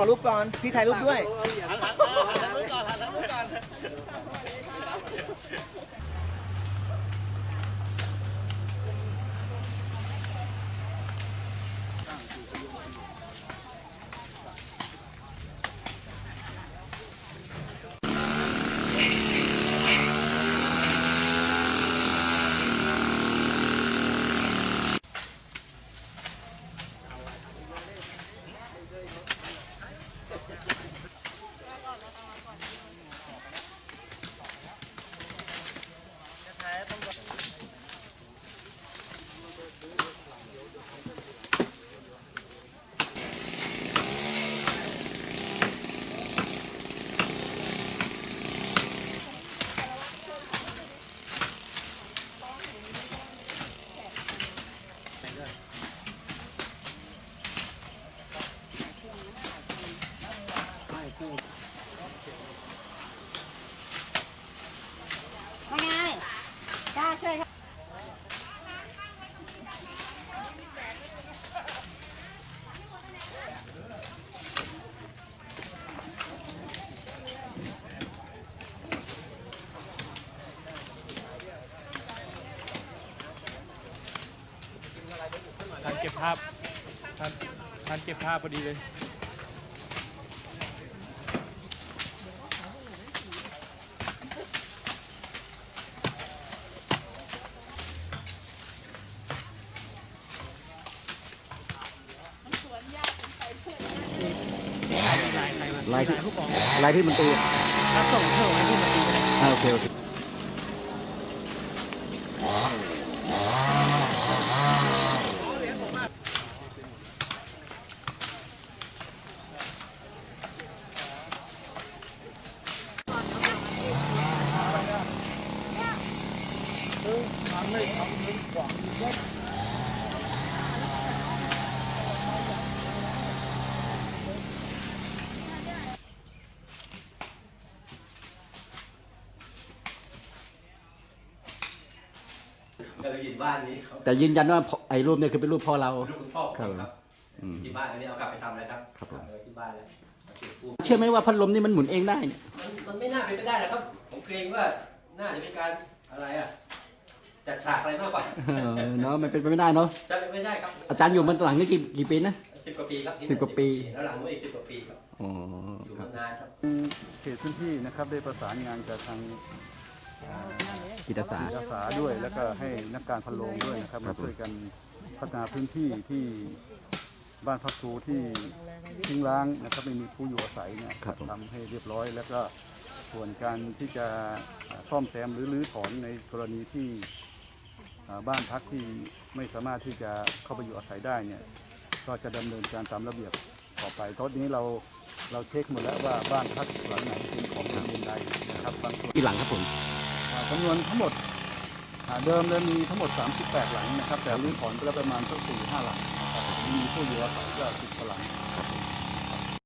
ขอรูปก่อน พี่ถ่ายรูปด้วย หันหลังนู้นก่อนหันทางนู้นก่อน ว่าไงกล้าช่วยค่ะ ทานเก็บภาพทานทานเก็บภาพพอดีเลยลายที่ลายที่มันตีรับส่งเท่าไหร่ที่มาตีนะอ่าโอเคโอเค เลยยินบ้านนี้เขาแต่ยืนยันว่าพ่อไอ้รูปเนี่ยคือเป็นรูปพ่อเรา ลูกคุณพ่อผมครับครับอืมที่บ้านอันนี้เอากลับไปทำแล้วครับครับผม เอาไว้ที่บ้านแล้วเอาเก็บกู้เชื่อไหมว่าพัดลมนี่มันหมุนเองได้เนี่ยมันมันไม่น่าเป็นไปได้หรอกครับ ผมเกรงว่าน่าจะเป็นการอะไรอะ จัดฉากอะไรมากกว่าเออเนาะมันเป็นไปไม่ได้เนาะจะเป็นไม่ได้ครับอาจารย์อยู่มันหลังนี่กี่กี่ปีนะ สิบกว่าปีครับที่สิบกว่าปี แล้วหลังนู้นอีกสิบกว่าปีครับอ๋ออยู่ครัมาบนานครับ เขตพื้นที่นะครับได้ประสานงานกับทางกิตาสา จิตอาสาด้วย แล้วก็ให้นักการพันโรงด้วยนะครับครัมาบผม ช่วยกันพัฒนาพื้นที่ที่บ้านพักครูที่ทิ้งร้างนะครับไม่มีผู้อยู่อาศัยเนี่ยทำให้เรียบร้อย แล้วก็ส่วนการที่จะซ่อมแซมหรือรื้อถอนในกรณีที่อ่า บ้านพักที่ไม่สามารถที่จะเข้าไปอยู่อาศัยได้เนี่ยก็จะดำเนินการตามระเบียบต่อไปตอนนี้เราเราเช็คหมดแล้วว่าบ้านพักหลังไหนเป็นของโรงเรียนใดนะครับบางส่วนกี่หลังครับผมอ่าจำนวนทั้งหมดอ่าเดิมเลยมีทั้งหมด 38หลังนะครับ แต่รื้อถอนไปแล้วประมาณสักสี่ห้าหลังนะครับมีผู้อยู่อาศัยก็สิบกว่าหลัง